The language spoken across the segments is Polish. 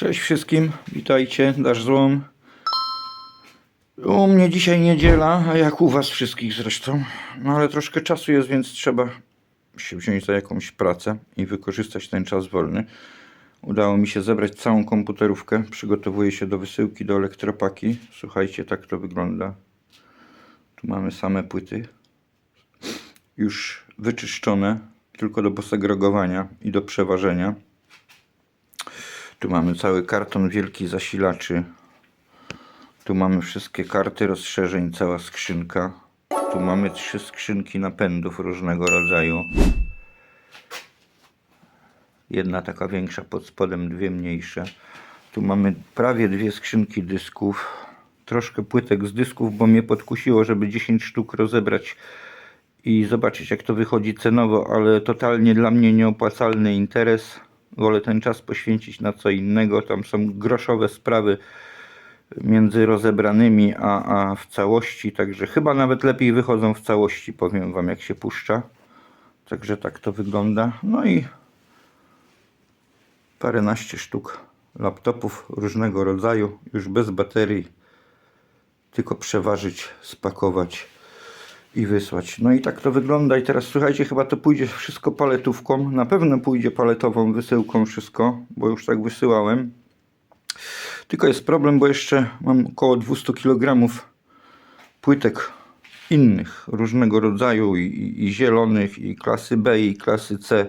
Cześć wszystkim, witajcie, dasz złom. U mnie dzisiaj niedziela, a jak u was wszystkich zresztą. No ale troszkę czasu jest, więc trzeba się wziąć za jakąś pracę i wykorzystać ten czas wolny. Udało mi się zebrać całą komputerówkę. Przygotowuję się do wysyłki do elektropaki. Słuchajcie, tak to wygląda. Tu mamy same płyty. Już wyczyszczone, tylko do posegregowania i do przeważenia. Tu mamy cały karton wielki zasilaczy. Tu mamy wszystkie karty rozszerzeń, cała skrzynka. Tu mamy trzy skrzynki napędów różnego rodzaju. Jedna taka większa pod spodem, dwie mniejsze. Tu mamy prawie dwie skrzynki dysków. Troszkę płytek z dysków, bo mnie podkusiło, żeby 10 sztuk rozebrać i zobaczyć jak to wychodzi cenowo, ale totalnie dla mnie nieopłacalny interes. Wolę ten czas poświęcić na co innego. Tam są groszowe sprawy między rozebranymi a, a w całości, także chyba nawet lepiej wychodzą w całości, powiem Wam jak się puszcza. Także tak to wygląda. No i paręnaście sztuk laptopów różnego rodzaju, już bez baterii, tylko przeważyć, spakować i wysłać. No i tak to wygląda i teraz słuchajcie, chyba to pójdzie wszystko paletówką, na pewno pójdzie paletową wysyłką wszystko, bo już tak wysyłałem. Tylko jest problem, bo jeszcze mam około 200 kg płytek innych, różnego rodzaju i, i, i zielonych, i klasy B, i klasy C.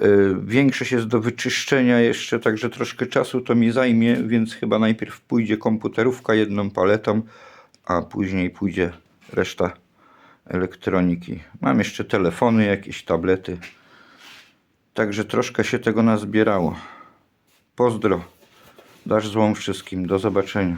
Yy, Większość jest do wyczyszczenia jeszcze, także troszkę czasu to mi zajmie, więc chyba najpierw pójdzie komputerówka jedną paletą, a później pójdzie reszta elektroniki. Mam jeszcze telefony, jakieś tablety. Także troszkę się tego nazbierało. Pozdro. Dasz złą wszystkim. Do zobaczenia.